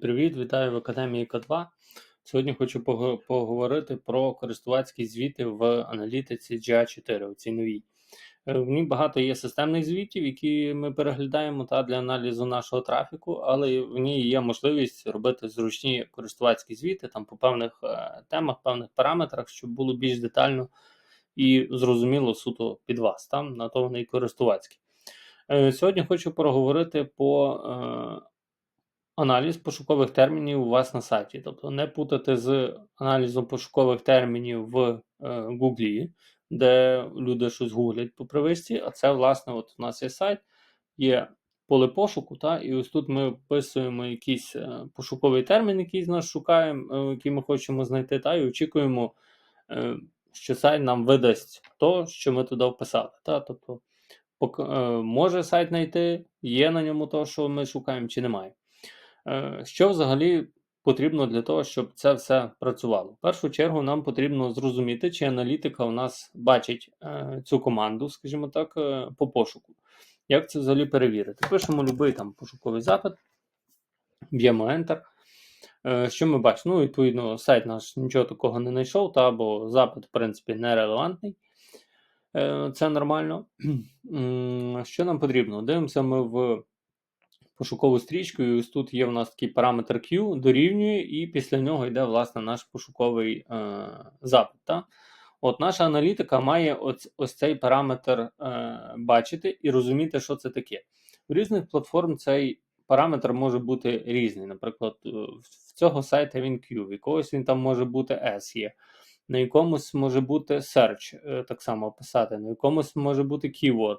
Привіт, вітаю в Академії К2. Сьогодні хочу поговорити про користувацькі звіти в аналітиці GA4, у цій новій. Е, В ній багато є системних звітів, які ми переглядаємо та для аналізу нашого трафіку, але в ній є можливість робити зручні користувацькі звіти там по певних е, темах, певних параметрах, щоб було більш детально і зрозуміло суто під вас. Там на то вони і користувацькі. Е, Сьогодні хочу проговорити по аналіз пошукових термінів у вас на сайті. Тобто не путати з аналізом пошукових термінів в е, де люди щось гуглять по привисці, а це, власне, от у нас є сайт, є поле пошуку, та, і ось тут ми вписуємо якийсь е, пошуковий термін, який нас шукаємо, е, який ми хочемо знайти, та, і очікуємо, е, що сайт нам видасть то, що ми туди вписали. Та, тобто, е, може сайт знайти, є на ньому то, що ми шукаємо, чи немає. Е, Що взагалі потрібно для того, щоб це все працювало? В першу чергу нам потрібно зрозуміти, чи аналітика у нас бачить е, цю команду, скажімо так, е, по пошуку. Як це взагалі перевірити? Пишемо будь-який там пошуковий запит, б'ємо Enter. Що ми бачимо? Ну, відповідно, сайт наш нічого такого не знайшов, та або запит, в принципі, нерелевантний. Це нормально. Що нам потрібно? Дивимося ми в пошукову стрічку, і ось тут є в нас такий параметр Q, дорівнює, і після нього йде власне наш пошуковий е, запит. Та? От Наша аналітика має ось, ось цей параметр е, бачити і розуміти, що це таке. В різних платформ цей параметр може бути різний. Наприклад, е, в цього сайта він Q, в якогось він там може бути S є. На якомусь може бути search, е, так само описати, на якомусь може бути keyword.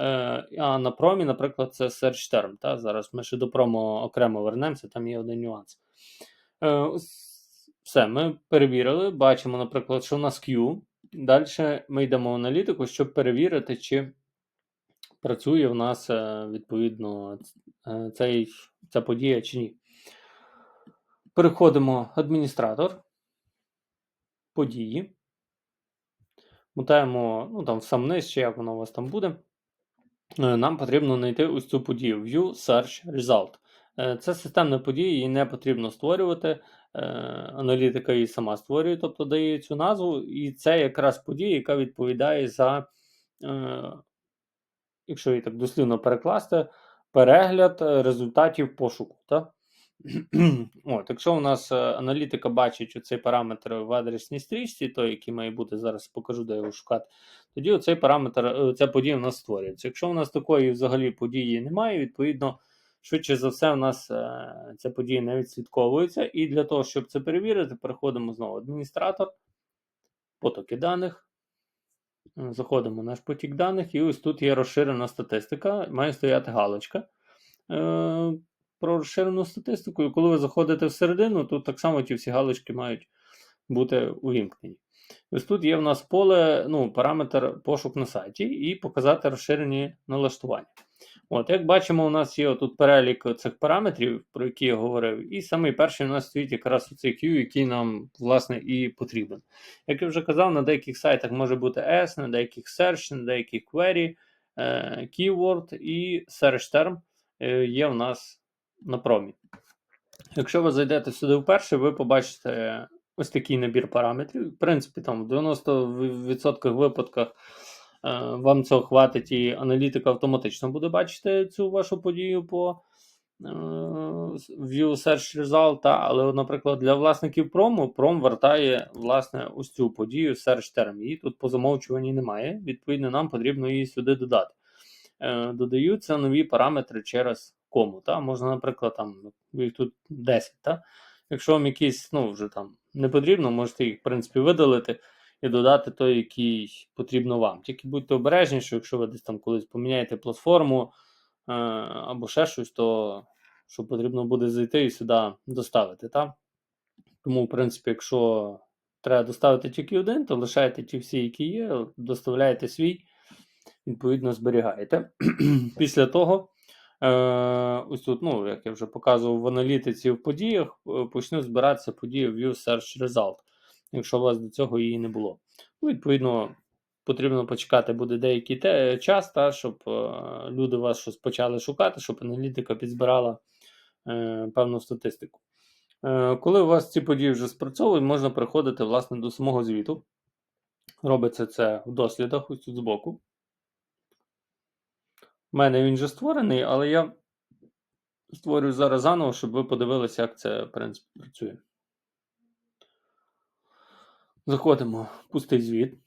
Е, А на промі, наприклад, це search term. Та? Зараз ми ще до промо окремо вернемося, там є один нюанс. Е, Все, ми перевірили. Бачимо, наприклад, що в нас Q. Далі ми йдемо в аналітику, щоб перевірити, чи працює в нас е, відповідно цей, ця подія чи ні. Переходимо адміністратор, події. Мутаємо ну, там сам низ, чи як воно у вас там буде. Е, Нам потрібно знайти ось цю подію View Search Result. Е, Це системна подія, її не потрібно створювати. Е, Аналітика її сама створює, тобто дає цю назву, і це якраз подія, яка відповідає за, якщо її так дослівно перекласти, перегляд результатів пошуку. Так? От, якщо у нас е, аналітика бачить цей параметр в адресній стрічці, той, який має бути, зараз покажу, де його шукати, тоді оцей параметр, е, ця подія у нас створюється. Якщо у нас такої взагалі події немає, відповідно, швидше за все, у нас е, ця подія не відслідковується. І для того, щоб це перевірити, переходимо знову в адміністратор, потоки даних. Заходимо в наш потік даних, і ось тут є розширена статистика, має стояти галочка. Про розширену статистику, і коли ви заходите всередину, тут так само ті всі галочки мають бути увімкнені. Ось тут є в нас поле, ну, параметр пошук на сайті і показати розширені налаштування. От, Як бачимо, у нас є тут перелік цих параметрів, про які я говорив, і самий перший у нас стоїть якраз цей Q, який нам, власне, і потрібен. Як я вже казав, на деяких сайтах може бути S, на деяких search, на деяких query, е, keyword і search term е, є у нас на промі. Якщо ви зайдете сюди вперше, ви побачите ось такий набір параметрів. В принципі, там в 90% випадках е, вам цього хватить, і аналітика автоматично буде бачити цю вашу подію по е, View Search Result, але, наприклад, для власників прому пром вертає власне ось цю подію Search Term. Її тут по замовчуванні немає. Відповідно, нам потрібно її сюди додати. Е, Додаються нові параметри через кому. Та? Можна, наприклад, там їх тут 10. Та? Якщо вам якийсь ну, вже там не потрібно, можете їх, в принципі, видалити і додати той, який потрібно вам. Тільки будьте обережні, що якщо ви десь там колись поміняєте платформу е, або ще щось, то що потрібно буде зайти і сюди доставити. Та? Тому, в принципі, якщо треба доставити тільки один, то лишайте ті всі, які є, доставляєте свій, відповідно, зберігаєте. Після того. Е, ось тут, ну, як я вже показував в аналітиці в подіях, е, почне збиратися подія View Search Result, якщо у вас до цього її не було. Ну, відповідно, потрібно почекати буде деякий те, час, та, щоб е, люди вас щось почали шукати, щоб аналітика підзбирала е, певну статистику. Е, коли у вас ці події вже спрацьовують, можна переходити власне до самого звіту. Робиться це в дослідах, ось тут збоку. У мене він вже створений, але я створюю зараз заново, щоб ви подивилися, як це в принципі працює. Заходимо в пустий звіт.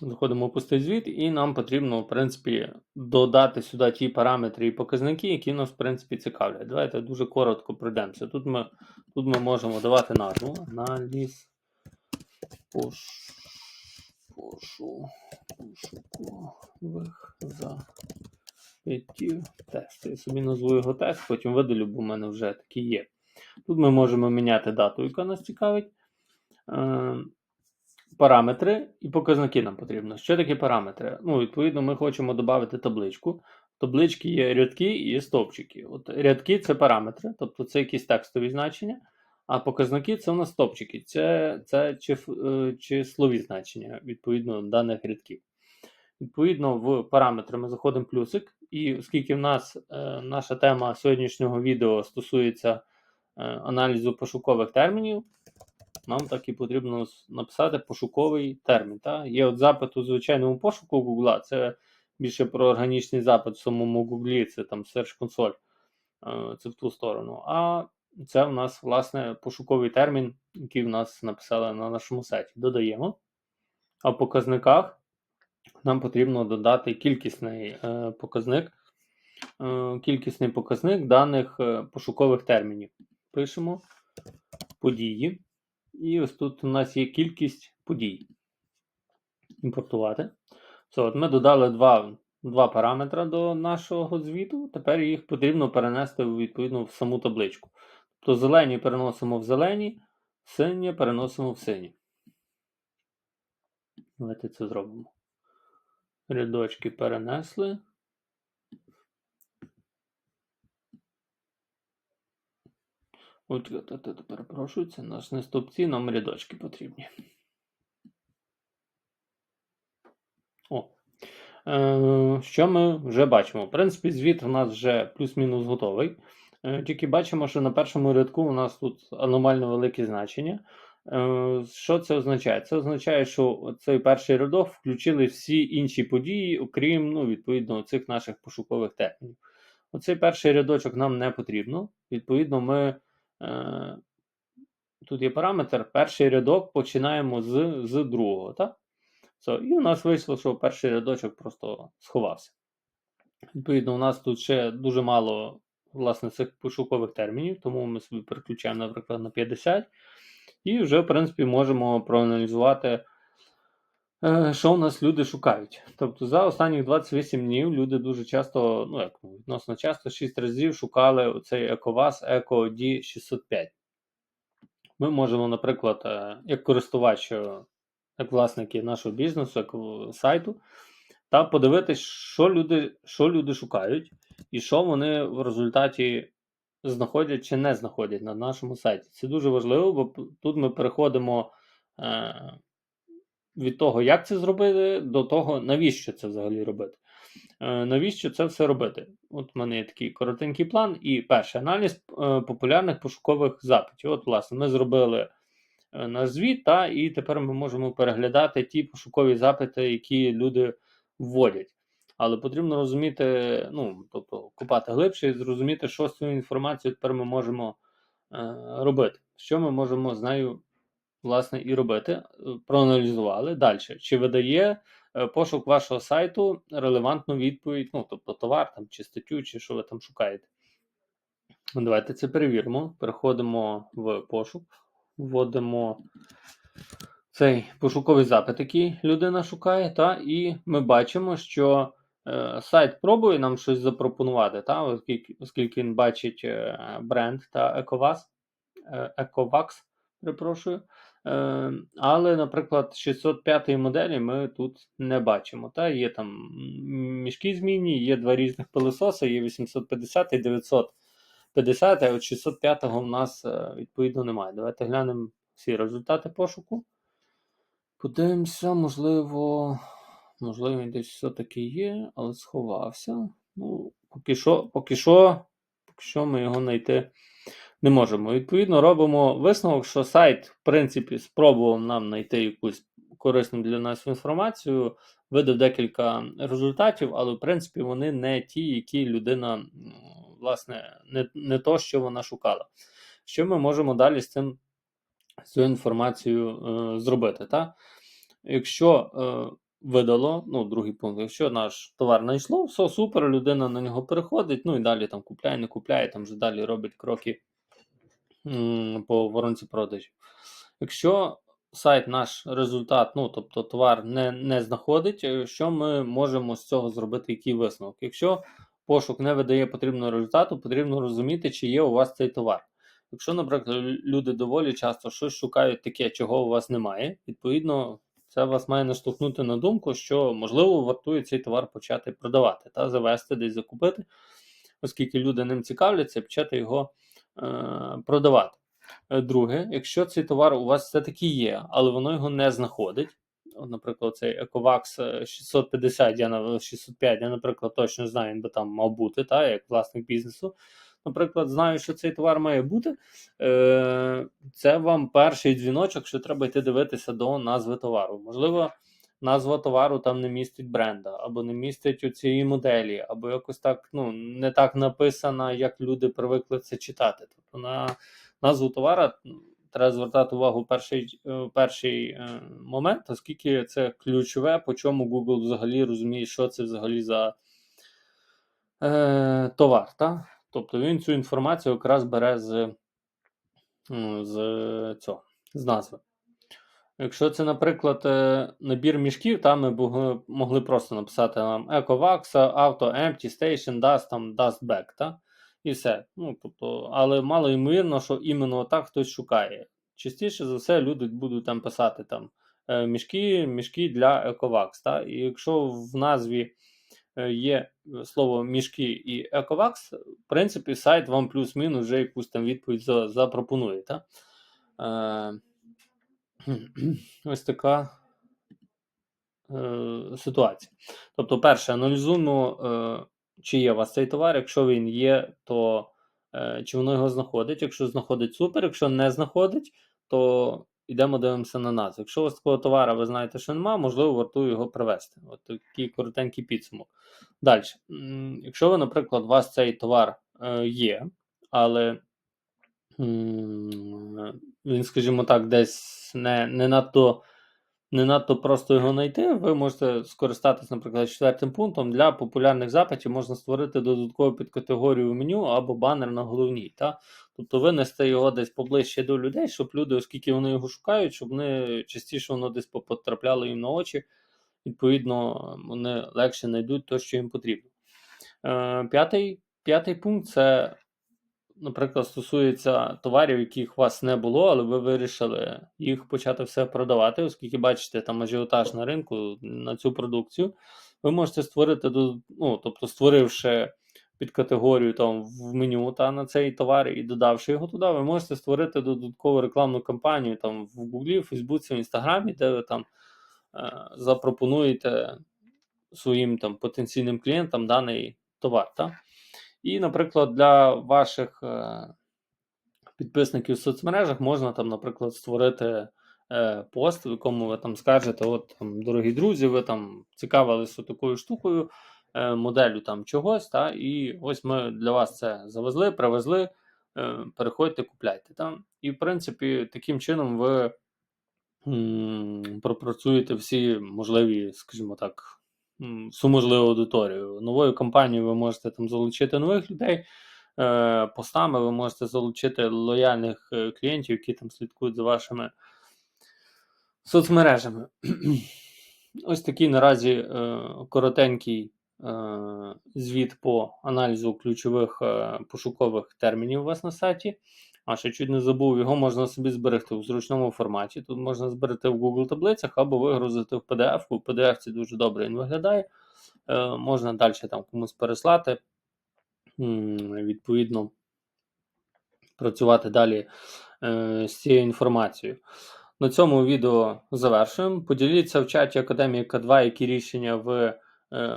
Заходимо в пустий звіт, і нам потрібно, в принципі, додати сюди ті параметри і показники, які нас, в принципі, цікавлять. Давайте дуже коротко пройдемося. Тут ми, тут ми можемо давати назву. Аналіз пош... пошу... пошукових запитів тесту. Я собі назву його тест, потім видалю, бо в мене вже такі є. Тут ми можемо міняти дату, яка нас цікавить. Е, Параметри і показники нам потрібно. Що таке параметри? Ну, відповідно, ми хочемо додати табличку. В табличці є рядки і є стовпчики. От рядки це параметри, тобто це якісь текстові значення, а показники це у нас стовпчики, це, це е, числові значення відповідно даних рядків. Відповідно, в параметри ми заходимо плюсик, і оскільки в нас е, наша тема сьогоднішнього відео стосується е, аналізу пошукових термінів, нам так і потрібно написати пошуковий термін. Та? Є от запит у звичайному пошуку Google, це більше про органічний запит в самому Google, це там Search Console, е, це в ту сторону. А це в нас, власне, пошуковий термін, який в нас написали на нашому сайті. Додаємо. А в показниках нам потрібно додати кількісний е, показник, е, кількісний показник даних е, пошукових термінів. Пишемо події. І ось тут у нас є кількість подій. Імпортувати. Все, от ми додали два, два параметри до нашого звіту. Тепер їх потрібно перенести відповідно в саму табличку. Тобто зелені переносимо в зелені, сині переносимо в сині. Давайте це зробимо. Рядочки перенесли. От, перепрошую, це наш не стовпці, нам рядочки потрібні. О. Е, що ми вже бачимо? В принципі, звіт у нас вже плюс-мінус готовий. Е, тільки бачимо, що на першому рядку у нас тут аномально великі значення. Е, що це означає? Це означає, що цей перший рядок включили всі інші події, окрім ну, відповідно цих наших пошукових термінів. Оцей перший рядочок нам не потрібно. Відповідно, ми е, тут є параметр, перший рядок починаємо з, з другого. Так? Все. І у нас вийшло, що перший рядочок просто сховався. Відповідно, у нас тут ще дуже мало власне цих пошукових термінів, тому ми собі переключаємо, наприклад, на 50. І вже, в принципі, можемо проаналізувати, е, що у нас люди шукають. Тобто за останніх 28 днів люди дуже часто, ну як ну, відносно часто, 6 разів шукали оцей EcoVAS Eco D605. Ми можемо, наприклад, е, як користувач, як власники нашого бізнесу, як е, сайту, та подивитись, що люди, що люди шукають, і що вони в результаті знаходять чи не знаходять на нашому сайті. Це дуже важливо, бо тут ми переходимо е, від того, як це зробити, до того, навіщо це взагалі робити. Е, навіщо це все робити? От в мене є такий коротенький план. І перший аналіз е, популярних пошукових запитів. От, власне, ми зробили е, наш звіт, та, і тепер ми можемо переглядати ті пошукові запити, які люди вводять. Але потрібно розуміти, ну, тобто копати глибше і зрозуміти, що з цією інформацією тепер ми можемо е, робити. Що ми можемо з нею, власне, і робити. Е, Проаналізували далі. Чи видає е, пошук вашого сайту релевантну відповідь, ну, тобто товар там, чи статтю, чи що ви там шукаєте. Давайте це перевіримо. Переходимо в пошук, вводимо цей пошуковий запит, який людина шукає, та, і ми бачимо, що сайт пробує нам щось запропонувати, та, оскільки, оскільки він бачить е, бренд та EcoVAS, е, EcoVax, перепрошую. Е, але, наприклад, 605 моделі ми тут не бачимо. Та, є там мішки змінні, є два різних пилососи, є 850 і 950, а от 605 у нас е, відповідно немає. Давайте глянемо всі результати пошуку. Подивимося, можливо, можливо, він десь все-таки є, але сховався. Ну, поки що, поки що якщо ми його знайти не можемо. Відповідно, робимо висновок, що сайт, в принципі, спробував нам знайти якусь корисну для нас інформацію, видав декілька результатів, але в принципі вони не ті, які людина, власне, не, не то, що вона шукала. Що ми можемо далі з цим з цією інформацією е, зробити? Та? Якщо е, видало, ну, другий пункт, якщо наш товар знайшло, все супер, людина на нього переходить, ну і далі там купляє, не купляє, там вже далі робить кроки по воронці продажів. Якщо сайт наш результат, ну тобто товар не, не знаходить, е, що ми можемо з цього зробити, який висновок? Якщо пошук не видає потрібного результату, потрібно розуміти, чи є у вас цей товар. Якщо, наприклад, люди доволі часто щось шукають таке, чого у вас немає, відповідно, це вас має наштовхнути на думку, що можливо вартує цей товар почати продавати та завести десь закупити, оскільки люди ним цікавляться, почати його е, продавати. Е, Друге, якщо цей товар у вас все-таки є, але воно його не знаходить. Наприклад, цей Ecovax е, 650, я на 605, я, наприклад, точно знаю, він би там мав бути, та, як власник бізнесу. Наприклад, знаю, що цей товар має бути. Е, Це вам перший дзвіночок, що треба йти дивитися до назви товару. Можливо, назва товару там не містить бренда, або не містить у цієї моделі, або якось так ну, не так написана, як люди привикли це читати. Тобто на назву товара ну, треба звертати увагу перший, е, перший е, момент, оскільки це ключове, по чому Google взагалі розуміє, що це взагалі за товар. Та? Тобто він цю інформацію якраз бере з, з цього, з назви. Якщо це, наприклад, е, набір мішків, там ми могли, просто написати нам EcoVax, Auto, Empty, Station, Dust, там, Dust Bag, та? і все. Ну, тобто, але мало ймовірно, що іменно так хтось шукає. Частіше за все, люди будуть там писати там, е, мішки, мішки для EcoVax. Та? І якщо в назві є слово мішки і EcoVax, в принципі, сайт вам плюс-мінус вже якусь там відповідь за- запропонує. Та? Е, ось така е, ситуація. Тобто, перше, аналізуємо, е, чи є у вас цей товар. Якщо він є, то е, чи воно його знаходить. Якщо знаходить, супер. Якщо не знаходить, то йдемо дивимося на назву. Якщо у вас такого товара, ви знаєте, що немає, можливо, вартує його привезти. От такий коротенький підсумок. Далі, якщо ви, наприклад, у вас цей товар е, є, але він, скажімо так, десь не, не надто. Не надто просто його знайти, ви можете скористатися, наприклад, четвертим пунктом. Для популярних запитів можна створити додаткову підкатегорію в меню або банер на головній. Та? Тобто винести його десь поближче до людей, щоб люди, оскільки вони його шукають, щоб вони частіше воно десь потрапляло їм на очі. Відповідно, вони легше знайдуть те, що їм потрібно. Е, П'ятий, п'ятий пункт це наприклад, стосується товарів, яких у вас не було, але ви вирішили їх почати все продавати, оскільки бачите там ажіотаж на ринку на цю продукцію, ви можете створити ну, тобто, створивши під категорію там в меню та на цей товар і додавши його туди, ви можете створити додаткову рекламну кампанію там в Гуглі, Фейсбуці, в Інстаграмі, де ви там е, запропонуєте своїм там потенційним клієнтам даний товар. Та? І, наприклад, для ваших е, підписників в соцмережах можна там, наприклад, створити е, пост, в якому ви там скажете: от там, дорогі друзі, ви там цікавилися такою штукою, е, моделлю там чогось, та, і ось ми для вас це завезли, привезли. Переходьте, купляйте. Та? І, в принципі, таким чином ви пропрацюєте всі можливі, скажімо так, всю можливу аудиторію. Новою компанією ви можете там залучити нових людей, е, постами ви можете залучити лояльних е, клієнтів, які там слідкують за вашими соцмережами. Ось такий наразі е, коротенький звіт по аналізу ключових пошукових термінів у вас на сайті. А ще чуть не забув, його можна собі зберегти в зручному форматі. Тут можна зберегти в Google таблицях або вигрузити в PDF. У PDF це дуже добре він виглядає. Е, можна далі там комусь переслати. Відповідно, працювати далі е, з цією інформацією. На цьому відео завершуємо. Поділіться в чаті Академії К2, які рішення ви е,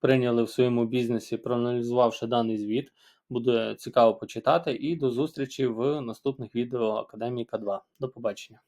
прийняли в своєму бізнесі, проаналізувавши даний звіт. Буде цікаво почитати. І до зустрічі в наступних відео Академіка К2. До побачення.